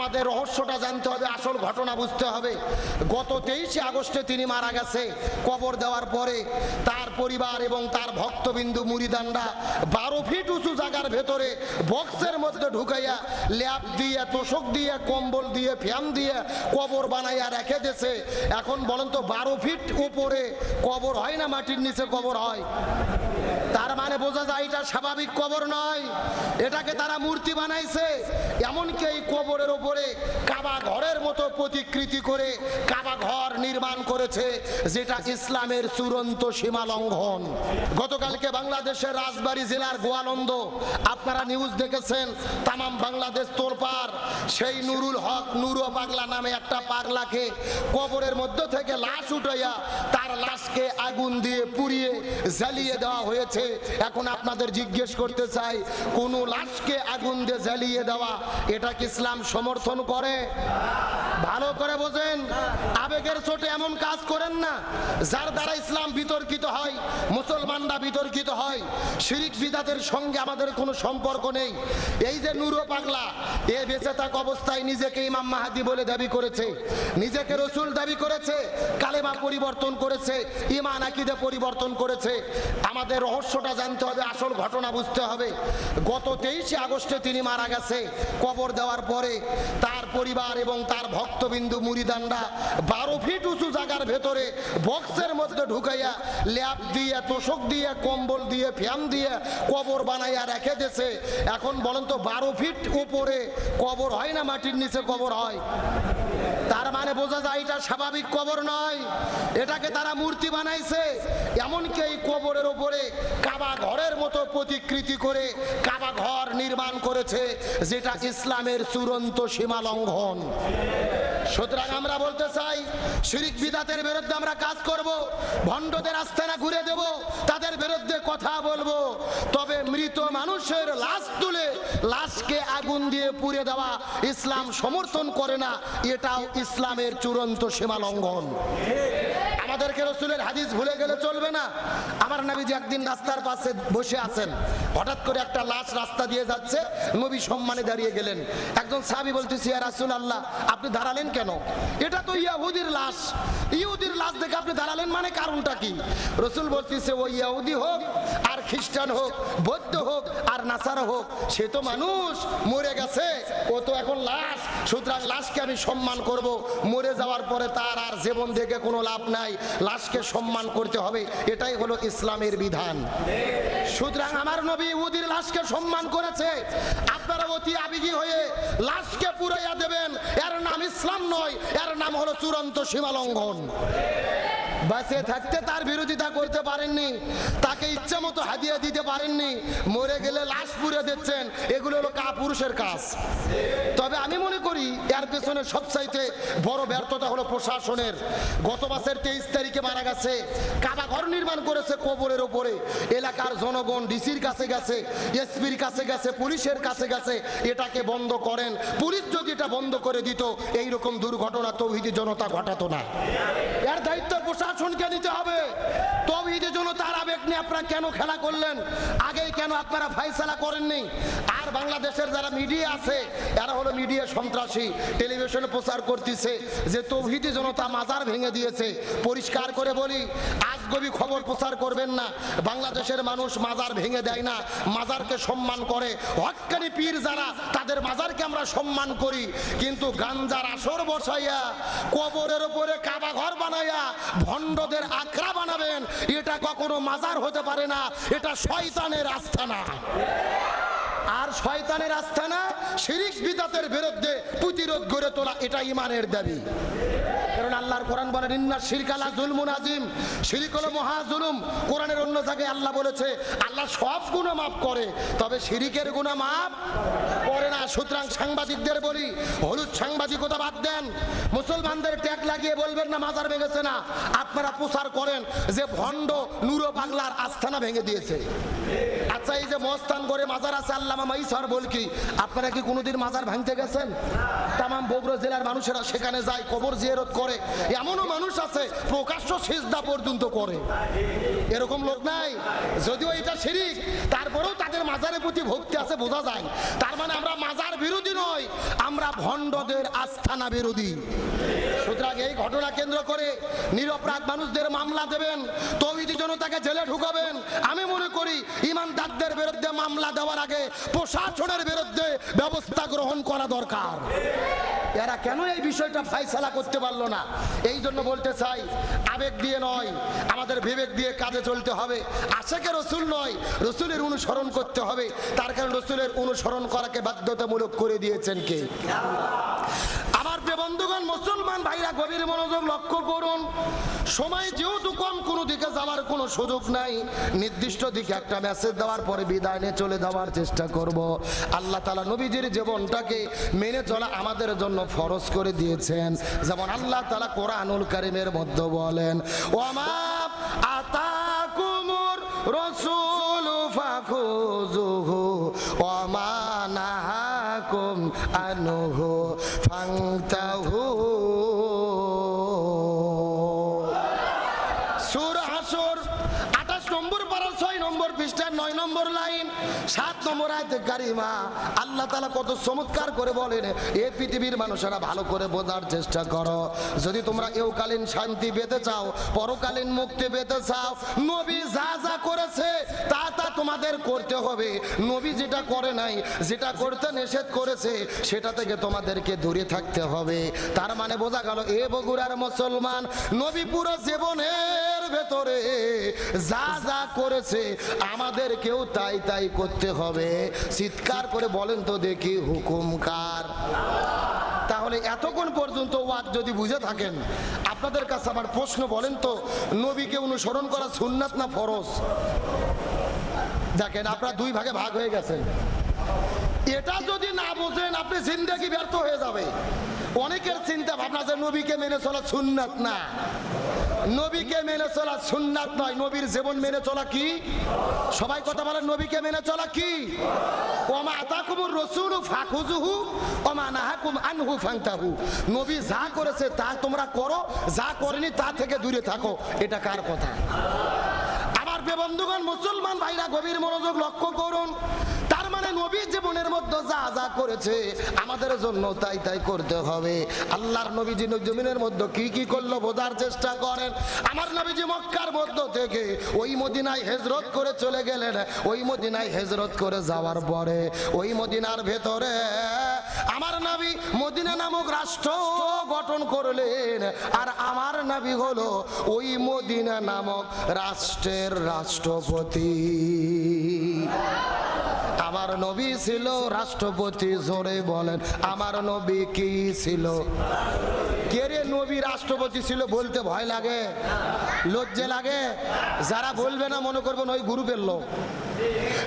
আমাদের রহস্যটা জানতে হবে, আসল ঘটনা বুঝতে হবে। গত তেইশে আগস্টে তিনি মারা গেছে। কবর দেওয়ার পরে তার পরিবার এবং তার ভক্তবিন্দু মুড়িদানরা বারো ফিট উঁচু জায়গার ভেতরে বক্সের মধ্যে ঢুকাইয়া ল্যাপ দিয়ে, তোষক দিয়ে, কম্বল দিয়ে, ফ্যান দিয়ে কবর বানাইয়া রেখে দিয়েছে। এখন বলেন তো, বারো ফিট উপরে কবর হয় না, মাটির নিচে কবর হয়? তার মানে বোঝা যায় এটা স্বাভাবিক কবর নয়। এটাকে তারা মূর্তি বানাইছে। এমনকি এই কবরের ওপরে কাবা ঘরের মতো প্রতিকৃতি করে কাবা ঘর নির্মাণ করেছে, যেটা ইসলামের চূড়ান্ত সীমা লঙ্ঘন। গতকালকে বাংলাদেশের রাজবাড়ী জেলার গোয়ালন্দ, আপনারা নিউজ দেখেছেন, তামাম বাংলাদেশ তোলপার সেই নুরুল হক নুরু পাগলা নামে একটা পাগলাকে কবরের মধ্য থেকে লাশ উঠাইয়া তার লাশকে আগুন দিয়ে পুড়িয়ে জ্বালিয়ে দেওয়া হয়েছে। এখন আপনাদের জিজ্ঞেস করতে চাই, কোন লাশকে আগুন দিয়ে জ্বালিয়ে দেওয়া এটা কি ইসলাম সমর্থন করে? ভালো করে বোঝেন। আবেগের চোটে এমন কাজ করেন না, যার দ্বারা ইসলাম বিতর্কিত হয়, মুসলমানরা বিতর্কিত হয়। শিরিক বিদাতের সঙ্গে আমাদের কোনো সম্পর্ক নেই। এই যে নুরো পাগলা, এ বেঁচে থাক অবস্থায় নিজেকে ইমাম মাহাদি বলে দাবি করেছে। নিজেকে রসুল দাবি করেছে, কালেমা পরিবর্তন করেছে ইমান আকিদে পরিবর্তন করেছে। আমাদের রহস্যটা জানতে হবে, আসল ঘটনা বুঝতে হবে। গত তেইশে আগস্টে তিনি মারা গেছে। কবর দেওয়ার পরে তার পরিবার এবং তার ভক্তবিন্দু মুড়িদানরা বারো ফিট উঁচু জায়গার ভেতরে বক্সের মধ্যে ঢুকাইয়া ল্যাপ দিয়ে, তোষক দিয়ে, কম্বল দিয়ে, ফ্যান দিয়ে কবর বানাইয়া রেখে দিয়েছে এখন বলেন তো, বারো ফিট উপরে কবর হয় না, মাটির নিচে কবর হয়? তার মানে বোঝা যায় এটা স্বাভাবিক কবর নয়। এটাকে তারা মূর্তি বানাইছে। এমনকি এই কবরের ওপরে কাবা ঘরের মতো প্রতিকৃতি করে কাবা ঘর নির্মাণ করেছে, যেটা ইসলামের চূড়ান্ত সীমা লঙ্ঘন। সুতরাং আমরা বলতে চাই, শিরিক বিদাতের বিরুদ্ধে আমরা কাজ করব, ভণ্ডদের আস্তানা ঘুরে দেব, তাদের বিরুদ্ধে কথা বলব। তবে মৃত মানুষের লাশ তুলে, লাশকে আগুন দিয়ে পুড়ে দেওয়া ইসলাম সমর্থন করে না, এটাও ইসলামের চূড়ান্ত সীমা লঙ্ঘন আমাদেরকে রসুলের হাদিস ভুলে গেলে চলবে না। আমার নাবিজি একদিন রাস্তার পাশে বসে আছেন। হঠাৎ করে একটা লাশ রাস্তা দিয়ে যাচ্ছে, নবী সম্মানে দাঁড়িয়ে গেলেন। একজন সাহাবি বলতেছি রাসুল আল্লাহ আপনি দাঁড়ালেন কেন? এটা তো ইয়াহুদির লাশ। ইহুদির লাশ দেখে আপনি দাঁড়ালেন মানে কারণটা কি? রসুল বলতেছে ওই ইয়াহুদি হোক খ্রিস্টান হোক, বৌদ্ধ হোক, আর নাসারা হোক, সে তো মানুষ, মরে গেছে। ও তো এখন লাশ। সুতরাং লাশকে আমি সম্মান করব। মরে যাওয়ার পরে তার আর জীবন থেকে কোনো লাভ নাই। লাশকে সম্মান করতে হবে। এটাই হলো ইসলামের বিধান। সুতরাং আমার নবী উদির লাশকে সম্মান করেছে। আপনারা অতি আবেগী হয়ে লাশকে পুরাইয়া দেবেন। এর নাম ইসলাম নয়। এর নাম হলো চূড়ান্ত সীমালঙ্ঘন। বাসে থাকতে তার বিরোধিতা করতে পারেননি। তাকে ইচ্ছা মতো হাদিয়া দিতে পারেননি। মরে গেলে লাশ পুড়ে দিচ্ছেন। এগুলো হলো কা পুরুষের কাজ। তবে আমি মনে করি, এর পেছনে সবচাইতে বড় ব্যর্থতা হলো প্রশাসনের। গত মাসের তেইশ তারিখে মারা গেছে, কাবা ঘর নির্মাণ করেছে কবরের ওপরে এলাকার জনগণ ডিসির কাছে গেছে, এসপির কাছে গেছে, পুলিশের কাছে গেছে, এটাকে বন্ধ করেন। পুলিশ যদি এটা বন্ধ করে দিত এই রকম দুর্ঘটনা তৌহিদি জনতা ঘটাতো না। এর দায়িত্ব প্রশাসনকে নিতে হবে। তবে যে জন্য তার আবেগ নিয়ে আপনারা কেন খেলা করলেন? আগেই কেন আপনারা ফাইসালা করেননি? বাংলাদেশের যারা মিডিয়া আছে, এরা হলো মিডিয়া সন্ত্রাসী। টেলিভিশনে প্রচার করতেছে যে তৌহিদি জনতা মাজার ভেঙে দিয়েছে। পরিষ্কার করে বলি, আজগবি খবর প্রচার করবেন না। বাংলাদেশের মানুষ মাজার ভেঙে দেয় না, মাজারকে সম্মান করে। হক্কানি পীর যারা, তাদের মাজারকে আমরা সম্মান করি। কিন্তু গাঞ্জার আসর বসাইয়া, কবরের উপরে কাবা ঘর বানাইয়া, ভণ্ডদের আখড়া বানাবেন, এটা কখনো মাজার হতে পারে না, এটা শয়তানের আস্থানা। শয়তানের আস্থানা শিরিক বিদাতের বিরুদ্ধে প্রতিরোধ গড়ে তোলা এটা ইমানের দাবি। কারণ আল্লাহর কোরআন বলেন, ইন্না শিরকালা জুলমুন আজিম শিরিক হলো মহা কোরআনের অন্য জায়গায় আল্লাহ বলেছে, আল্লাহ সব গুণা মাফ করে, তবে শিরিকের গুণা মাফ করে না। সুতরাং সাংবাদিকদের বলি, হলুদ সাংবাদিকতা বাদ দেন। মুসলমানদের ট্যাগ লাগিয়ে বলবেন না মাজার ভেঙেছে না। আপনারা প্রচার করেন যে ভণ্ড নুরো বাংলার আস্থানা ভেঙে দিয়েছে। আচ্ছা এই যে মস্তান করে মাজার আছে, আল্লামা মাইসার বল কি? আপনারা কি কোনোদিন মাজার ভাঙতে গেছেন? তামাম বগুড়া জেলার মানুষেরা সেখানে যায়, কবর জিয়ারত করে। এমনও মানুষ আছে, প্রকাশ্য সেজদা পর্যন্ত করে। এরকম লোক নাই। যদিও এটা শিরিক, তারপরেও তাদের মাজারের প্রতি ভক্তি আছে, বোঝা যায়। তার মানে আমরা মাজার বিরোধী নয়, আমরা ভণ্ডদের আস্থানা বিরোধী। সুতরাং এই ঘটনা কেন্দ্র করে নিরপরাধ মানুষদের মামলা দেবেন, তৌহিদি জনতাকে জেলে ঢুকাবেন। আমি মনে করি ইমানদারদের বিরুদ্ধে মামলা দেওয়ার আগে প্রশাসনের বিরুদ্ধে ব্যবস্থা গ্রহণ করা দরকার। এরা কেন এই বিষয়টা ফাইসালা করতে পারল না? এই জন্য বলতে চাই, আবেগ দিয়ে নয়, আমাদের বিবেক দিয়ে কাজে চলতে হবে। আশেকে রসুল নয়, রসুলের অনুসরণ করতে হবে। তার কারণ রসুলের অনুসরণ করাকে বাধ্যতামূলক করে দিয়েছেন কে? আমার বন্ধুগণ, মুসলমান ভাইরা গভীর মনোযোগ লক্ষ্য করুন, সময় যেহেতু কম, কোনো দিকে যাওয়ার কোনো সুযোগ নাই। নির্দিষ্ট দিকে একটা মেসেজ দেওয়ার পরে বিদায় নিয়ে চলে যাওয়ার চেষ্টা করব। আল্লাহ তালা নবীজির জীবনটাকে মেনে চলা আমাদের জন্য ফরজ করে দিয়েছেন। যেমন আল্লাহ তালা কোরআনুল কারিমের মধ্যে বলেন ওমা আতাকুমুর রসুল ফাখুজুহু ওমা নাহাকুম আনুহু। ফাংতাহু সুর সাত নম্বর আয়তে কারিমা, আল্লাহ তালা কত চমৎকার করে বলেন, এ পৃথিবীর মানুষেরা ভালো করে বোঝার চেষ্টা করো। যদি তোমরা এওকালীন শান্তি পেতে চাও, পরকালীন মুক্তি পেতে চাও, নবী যা যা করেছে, তা তা তোমাদের করতে হবে। নবী যেটা করে নাই, যেটা করতে নিষেধ করেছে, সেটা থেকে তোমাদেরকে দূরে থাকতে হবে। তার মানে বোঝা গেল, এ বগুড়ার মুসলমান, নবী পুরো জীবনের ভেতরে যা যা করেছে আমাদেরকেও তাই তাই করতে হবে। চিৎকার করে বলেন তো দেখি হুকুম কার। তাহলে এতক্ষণ পর্যন্ত ওয়াজ যদি বুঝে থাকেন, আপনাদের কাছে আমার প্রশ্ন বলেন তো, নবীকে অনুসরণ করা সুন্নাত না ফরজ? দেখেন, আপনারা দুই ভাগে ভাগ হয়ে গেছেন। এটা যদি না বোঝেন, আপনি জিন্দেগি ব্যর্থ হয়ে যাবে। অনেকের চিন্তা ভাবনা যে নবীকে মেনে চলা সুন্নাত না। নবীকে মেনে চলা সুন্নাত নয়, নবীর জীবন মেনে চলা কি? সবাই কথা বলেন, নবীকে মেনে চলা কি? ওমা আতাকুমুর রাসূলু ফাখুজুহু ওমা নাহাকুম আনহু ফান্তাহু। নবী যা করেছে তা তোমরা করো, যা করেনি তা থেকে দূরে থাকো, এটা কার কথা? আমার প্রিয় বন্ধুগণ, মুসলমান ভাইরা, গভীর মনোযোগ লক্ষ্য করুন। নবী জীবনের মধ্যে যা যা করেছে, আমাদের জন্য তাই তাই করতে হবে। আল্লাহর নবীজি জমিনের মধ্যে কি কি করল বোঝার চেষ্টা করেন। আমার নবীজি মক্কার মধ্য থেকে ওই মদিনায় হেজরত করে চলে গেলেন, ওই মদিনায় হেজরত করে যাওয়ার পরে, ওই মদিনার ভেতরে আমার নবী মদিনা নামক রাষ্ট্র গঠন করলেন। আর আমার নবী হলো ওই মদিনা নামক রাষ্ট্রের রাষ্ট্রপতি। আমার নবী ছিল রাষ্ট্রপতি, জোরে বলেন। আমার নবী কি ছিল? কে রে নবী রাষ্ট্রপতি ছিল বলতে ভয় লাগে? লজ্জে লাগে? যারা বলবে না মনে করবেন ওই গ্রুপের লোক।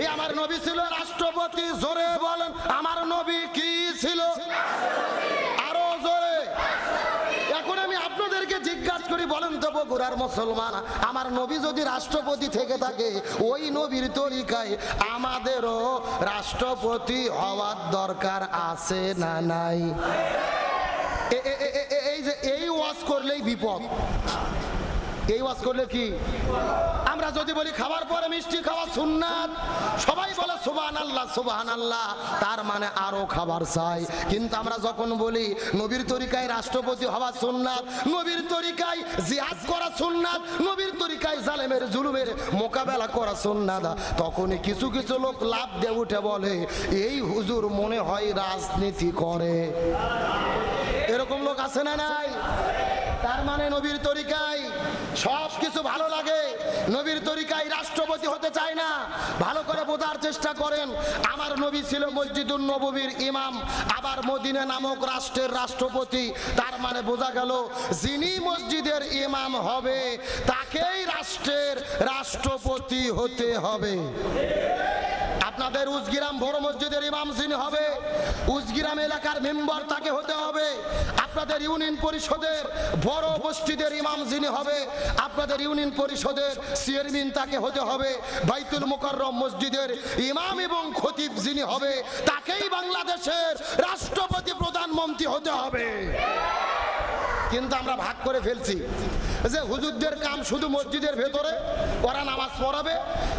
এই আমার নবী ছিল রাষ্ট্রপতি, জোরে বলেন। আমার নবী কি ছিল আরও জোরে এখন আমি আপনাদেরকে জিজ্ঞাসা করি বলেন তো বগুড়ার মুসলমান, আমার নবী যদি রাষ্ট্রপতি থেকে থাকে, ওই নবীর তরিকায় আমাদেরও রাষ্ট্রপতি হওয়ার দরকার আছে না নাই? এই যে, এই ওয়াজ করলেই বিপদ। এই ওয়াজ করলে কি? আমরা যদি বলি খাবার পরে মিষ্টি খাওয়া সুন্নাত, সবাই বলে সুবাহান আল্লাহ সুবাহান আল্লাহ তার মানে আরও খাবার চাই। কিন্তু আমরা যখন বলি নবীর তরিকায় রাষ্ট্রপতি হওয়া সুন্নাত, নবীর তরিকায় জিহাদ করা সুন্নাত, নবীর তরিকায় জালেমের জুলুমের মোকাবেলা করা সুন্নাত, তখনই কিছু কিছু লোক লাভ দিয়ে উঠে বলে, এই হুজুর মনে হয় রাজনীতি করে। এরকম লোক আছে না নাই? তার মানে নবীর তরিকায় সব কিছু ভালো লাগে। নবীর তরিকায় রাষ্ট্রপতি হতে চায় না। ভালো করে বোঝার চেষ্টা করেন। আমার নবী ছিল মসজিদুল নববীর ইমাম, আবার মদিনা নামক রাষ্ট্রের রাষ্ট্রপতি। তার মানে বোঝা গেল, যিনি মসজিদের ইমাম হবে, তাকেই রাষ্ট্রের রাষ্ট্রপতি হতে হবে। আপনাদের উজগিরাম বড় মসজিদের ইমাম যিনি হবে, উজগিরাম এলাকার মেম্বার তাকে হতে হবে। আপনাদের ইউনিয়ন পরিষদের বড় মসজিদের ইমাম যিনি হবে, আপনাদের ইউনিয়ন পরিষদের চেয়ারম্যান তাকে হতে হবে। বাইতুল মুকাররম মসজিদের ইমাম এবং খতিব যিনি হবে, তাকেই বাংলাদেশের রাষ্ট্রপতি প্রধানমন্ত্রী হতে হবে। কিন্তু আমরা ভাগ করে ফেলছি। যে হুজুরদের কাম শুধু মসজিদের ভেতরে, ওরা নামাজ পড়াবে,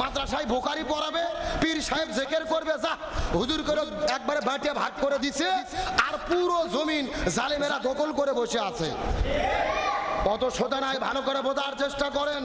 মাদ্রাসায় বোকারি পড়াবে, পীর সাহেব জেকের করবে, যা হুজুর করে একবারে বাটিয়া ভাগ করে দিছে, আর পুরো জমিন জালেমেরা দখল করে বসে আছে। অত সোজা নাই ভালো করে বোঝার চেষ্টা করেন।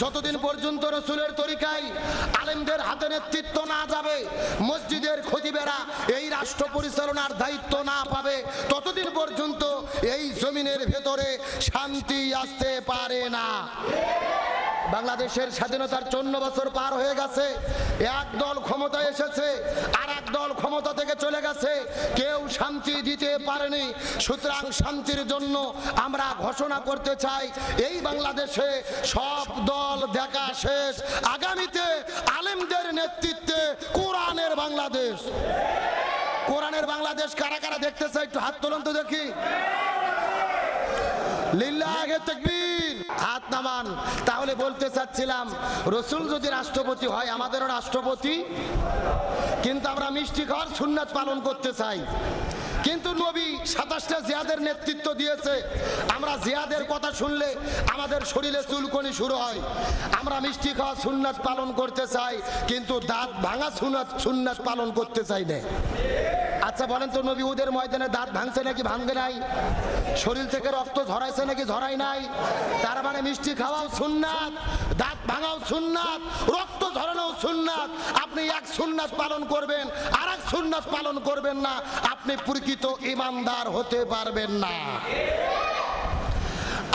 যতদিন পর্যন্ত রসুলের তরিকায় আলেমদের হাতে নেতৃত্ব না যাবে, মসজিদের খতিবেরা এই রাষ্ট্র পরিচালনার দায়িত্ব না পাবে, ততদিন পর্যন্ত এই জমিনের ভেতরে শান্তি আসতে পারে না। বাংলাদেশের স্বাধীনতার চন্ন বছর পার হয়ে গেছে। এক দল ক্ষমতায় এসেছে আর এক দল ক্ষমতা থেকে চলে গেছে। কেউ শান্তি দিতে পারেনি। সুতরাং শান্তির জন্য আমরা ঘোষণা করতে চাই, এই বাংলাদেশে সব দল দেখা শেষ। আগামীতে আলেমদের নেতৃত্বে কোরআনের বাংলাদেশ। কোরআনের বাংলাদেশ কারা কারা দেখতে চাই একটু হাত তোলন তো দেখি। লিল্লাহে তাকবীর। হাত নামান। তাহলে বলতে চাচ্ছিলাম, রসুল যদি রাষ্ট্রপতি হয়, আমাদেরও রাষ্ট্রপতি। কিন্তু আমরা মিষ্টি খাওয়ার সুন্নাত পালন করতে চাই। কিন্তু নবী সাতাশটা জিয়াদের নেতৃত্ব দিয়েছে। আমরা জিয়াদের কথা শুনলে আমাদের শরীরে চুলকনি শুরু হয়। আমরা মিষ্টি খাওয়া সুন্নাত পালন করতে চাই, কিন্তু দাঁত ভাঙা সুন্নাত সুন্নাত পালন করতে চাই না। আচ্ছা বলেন তো নবী ওদের ময়দানে দাঁত ভাঙছে নাকি ভাঙবে নাই? শরীর থেকে রক্ত ঝরাইছে নাকি ঝরাই নাই? তার মানে মিষ্টি খাওয়াও সুন্নাত, দাঁত ভাঙাও সুন্নাত, রক্ত ঝরানোও সুন্নাত। আপনি এক সুন্নাত পালন করবেন আর এক সুন্নাত পালন করবেন না। আপনি প্রকৃত ইমানদার হতে পারবেন না।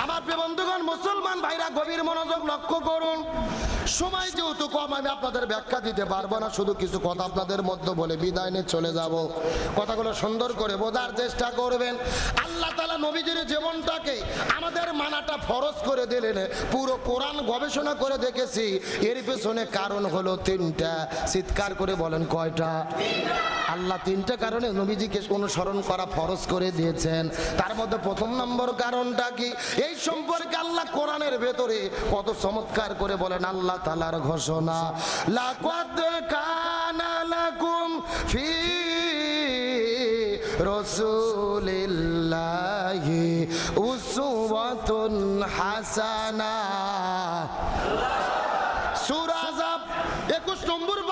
আমার বন্ধুগণ, মুসলমান ভাইরা গভীর মনোযোগ লক্ষ্য করুন। সময় যেহেতু কম, আমি আপনাদের ব্যাখ্যা দিতে পারব না। শুধু কিছু কথা আপনাদের মধ্যে বলে বিদায় নিয়ে চলে যাব। কথাগুলো সুন্দর করে বোঝার চেষ্টা করবেন। আল্লাহ তালা নবীজির জীবনটাকে আমাদের মানাটা ফরজ করে দিলেন। পুরো কোরআন গবেষণা করে দেখেছি। এর পেছনে কারণ হলো তিনটা। চিৎকার করে বলেন কয়টা? আল্লাহ তিনটা কারণে নবীজিকে অনুসরণ করা ফরজ করে দিয়েছেন। তার মধ্যে প্রথম নম্বর কারণটা কি? এই সম্পর্কে আল্লাহ কোরআনের ভেতরে কত চমৎকার করে বলেন, আল্লাহ তালার ঘোষণা লাকাদ কানা ফি রসুলিল্লাহি উসওয়াতুন হাসানা। সূরা আযাব 21 নম্বর পারা 19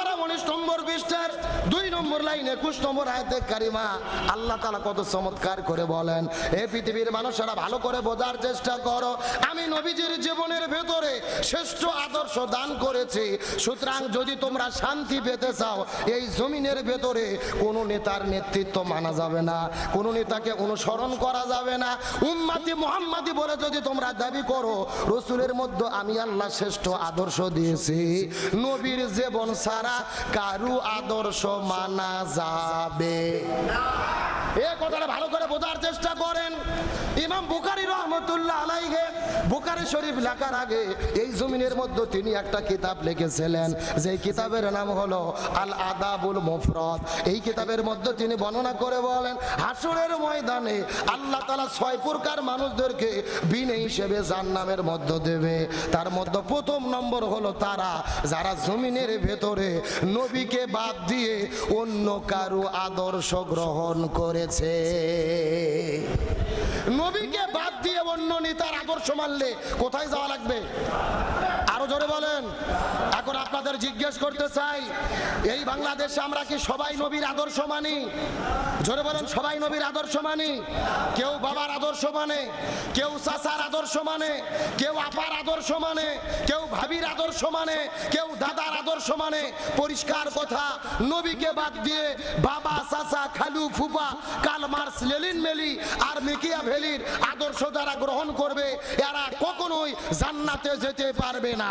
নম্বর পৃষ্ঠার, দুই নম্বর লাইন 21 নম্বর আয়াতে কারিমা। আল্লাহ তাআলা কত চমৎকার করে বলেন এই পৃথিবীর মানুষেরা ভালো করে বোঝার চেষ্টা করো। আমি নবীজির জীবনের ভেতরে শ্রেষ্ঠ আদর্শ দান করেছি। সুতরাং যদি তোমরা শান্তি পেতে চাও, এই জমিনের ভেতরে কোন নেতার নেতৃত্ব মানা যাবে না। কোন নেতাকে অনুসরণ করা যাবে না। উম্মাতি মুহাম্মাদি বলে যদি তোমরা দাবি করো, রসুলের মধ্যে আমি আল্লাহ শ্রেষ্ঠ আদর্শ দিয়েছি। নবীর জীবন সারা কারু আদর্শ মানা যাবে। এ কথাটা ভালো করে বোঝার চেষ্টা করেন। ইমাম শরীফ আগে এই জমিনের মধ্যে তিনি একটা কিতাব লিখেছিলেন। কিতাবের নাম হলো আল আদাবুল এই কিতাবের মধ্যে তিনি বর্ণনা করে বলেন ময়দানে মানুষদেরকে বিনে হিসেবে জান্নামের মধ্য দেবে। তার মধ্যে প্রথম নম্বর হলো তারা, যারা জমিনের ভেতরে নবীকে বাদ দিয়ে অন্য কারও আদর্শ গ্রহণ করেছে নবীকে বাদ দিয়ে অন্য নেতার আদর্শ মানলে কোথায় যাওয়া লাগবে? আরও জোরে বলেন। এখন আপনাদের জিজ্ঞেস করতে চাই, এই বাংলাদেশে আমরা কি সবাই নবীর আদর্শ মানি? জোরে বলেন, সবাই নবীর আদর্শ মানি? কেউ বাবার আদর্শ মানে কেউ চাচার আদর্শ মানে কেউ আপার আদর্শ মানে কেউ ভাবির আদর্শ মানে কেউ দাদার আদর্শ মানে। পরিষ্কার কথা, নবীকে বাদ দিয়ে বাবা, চাচা, খালু ফুপা কাল মার্স লেলিন মেলি আর মিকিয়া ভেলির আদর্শ যারা গ্রহণ করবে, এরা কখনোই জান্নাতে যেতে পারবে না।